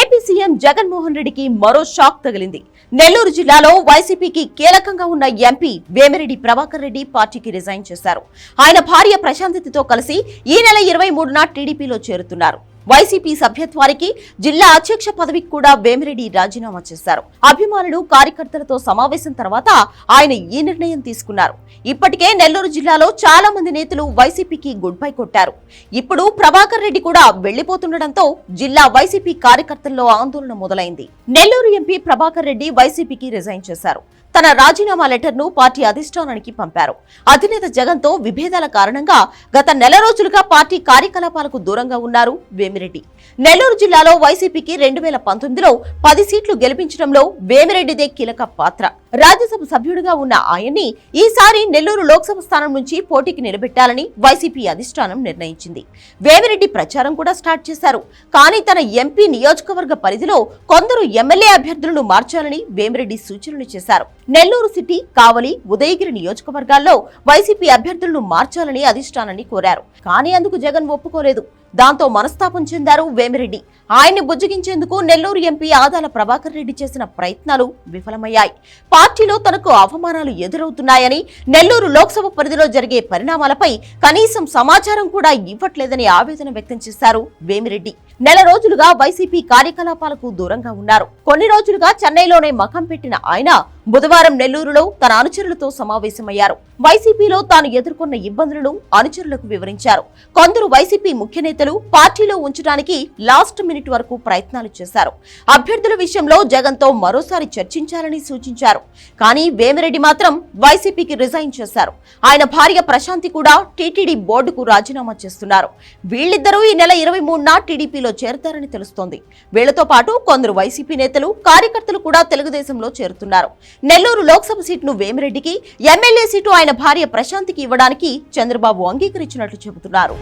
AP CM Jaganmohan రెడ్డికి మరో shock తగిలింది. నెల్లూరు జిల్లాలో వైసీపీకి కీలకంగా ఉన్న ఎంపీ వేమిరెడ్డి ప్రభాకర్ రెడ్డి పార్టీకి రిజైన్ చేశారు. ఆయన భార్య ప్రశాంతితో కలిసి ఈ నెల ఇరవై మూడున టీడీపీలో చేరుతున్నారు. వైసీపీ సభ్యత్వానికి జిల్లా అధ్యక్ష పదవికి కూడా వేమిరెడ్డి రాజీనామా చేశారు. అభిమానులు కార్యకర్తలతో సమావేశం తర్వాత ఆయన ఈ నిర్ణయం తీసుకున్నారు. ఇప్పటికే నెల్లూరు జిల్లాలో చాలా మంది నేతలు వైసీపీకి గుడ్ బై కొట్టారు. ఇప్పుడు ప్రభాకర్ రెడ్డి కూడా వెళ్ళిపోతుండటంతో జిల్లా వైసీపీ కార్యకర్తల్లో ఆందోళన మొదలైంది. నెల్లూరు ఎంపీ ప్రభాకర్ రెడ్డి వైసీపీకి రిజైన్ చేశారు. తన రాజీనామా లెటర్ను పార్టీ అధిష్టానానికి పంపారు. అధినేత జగన్తో విభేదాల కారణంగా గత నెల రోజులుగా పార్టీ కార్యకలాపాలకు దూరంగా ఉన్నారు వేమిరెడ్డి. నెల్లూరు జిల్లాలో వైసీపీకి రెండు వేల పంతొమ్మిదిలో పది సీట్లు గెలిపించడంలో వేమిరెడ్డిదే కీలక పాత్ర. రాజ్యసభ సభ్యుడిగా ఉన్న ఆయన్ని ఈసారి నెల్లూరు లోక్సభ స్థానం నుంచి పోటీకి నిలబెట్టాలని వైసీపీ అధిష్టానం నిర్ణయించింది. వేమిరెడ్డి ప్రచారం కూడా స్టార్ట్ చేశారు. కానీ తన ఎంపీ నియోజకవర్గ పరిధిలో కొందరు ఎమ్మెల్యే అభ్యర్థులను మార్చాలని వేమిరెడ్డి సూచనలు చేశారు. నెల్లూరు సిటీ కావలి ఉదయగిరి నియోజకవర్గాల్లో వైసీపీ అభ్యర్థులను మార్చాలని అధిష్టానాన్ని కోరారు. కానీ అందుకు జగన్ ఒప్పుకోలేదు. దాంతో మనస్తాపం చెందారు వేమిరెడ్డి. ఆయన్ని బుజ్జగించేందుకు నెల్లూరు ఎంపీ ఆదాల ప్రభాకర్ రెడ్డి చేసిన ప్రయత్నాలు విఫలమయ్యాయి. పార్టీలో తనకు అవమానాలు ఎదురవుతున్నాయని నెల్లూరు లోక్సభ పరిధిలో జరిగే పరిణామాలపై కనీసం సమాచారం కూడా ఇవ్వట్లేదని ఆవేదన వ్యక్తం చేశారు వేమిరెడ్డి. నెల రోజులుగా వైసీపీ కార్యకలాపాలకు దూరంగా ఉన్నారు. కొన్ని రోజులుగా చెన్నైలోనే మకం పెట్టిన ఆయన బుధవారం నెల్లూరులో తన అనుచరులతో సమావేశమయ్యారు. వైసీపీలో తాను ఎదుర్కొన్న ఇబ్బందులను అనుచరులకు వివరించారు. కొందరు వైసీపీ ముఖ్య నేతలు పార్టీలో ఉంచడానికి లాస్ట్ మినిట్ వరకు ప్రయత్నాలు చేశారు. అభ్యర్థుల విషయంలో జగన్తో మరోసారి చర్చించాలని సూచించారు. కానీ వేమిరెడ్డి మాత్రం వైసీపీకి రిజైన్ చేశారు. ఆయన భార్య ప్రశాంతి కూడా టీటీడీ బోర్డుకు రాజీనామా చేస్తున్నారు. వీళ్ళిద్దరూ ఈ నెల ఇరవై మూడున టీడీపీలో చేరతారని తెలుస్తోంది. వీళ్ళతో పాటు కొందరు వైసీపీ నేతలు కార్యకర్తలు కూడా తెలుగుదేశంలో చేరుతున్నారు. నెల్లూరు లోక్సభ సీటును వేమిరెడ్డికి ఎమ్మెల్యే సీటు ఆయన భార్య ప్రశాంతికి ఇవ్వడానికి చంద్రబాబు అంగీకరించినట్లు చెబుతున్నారు.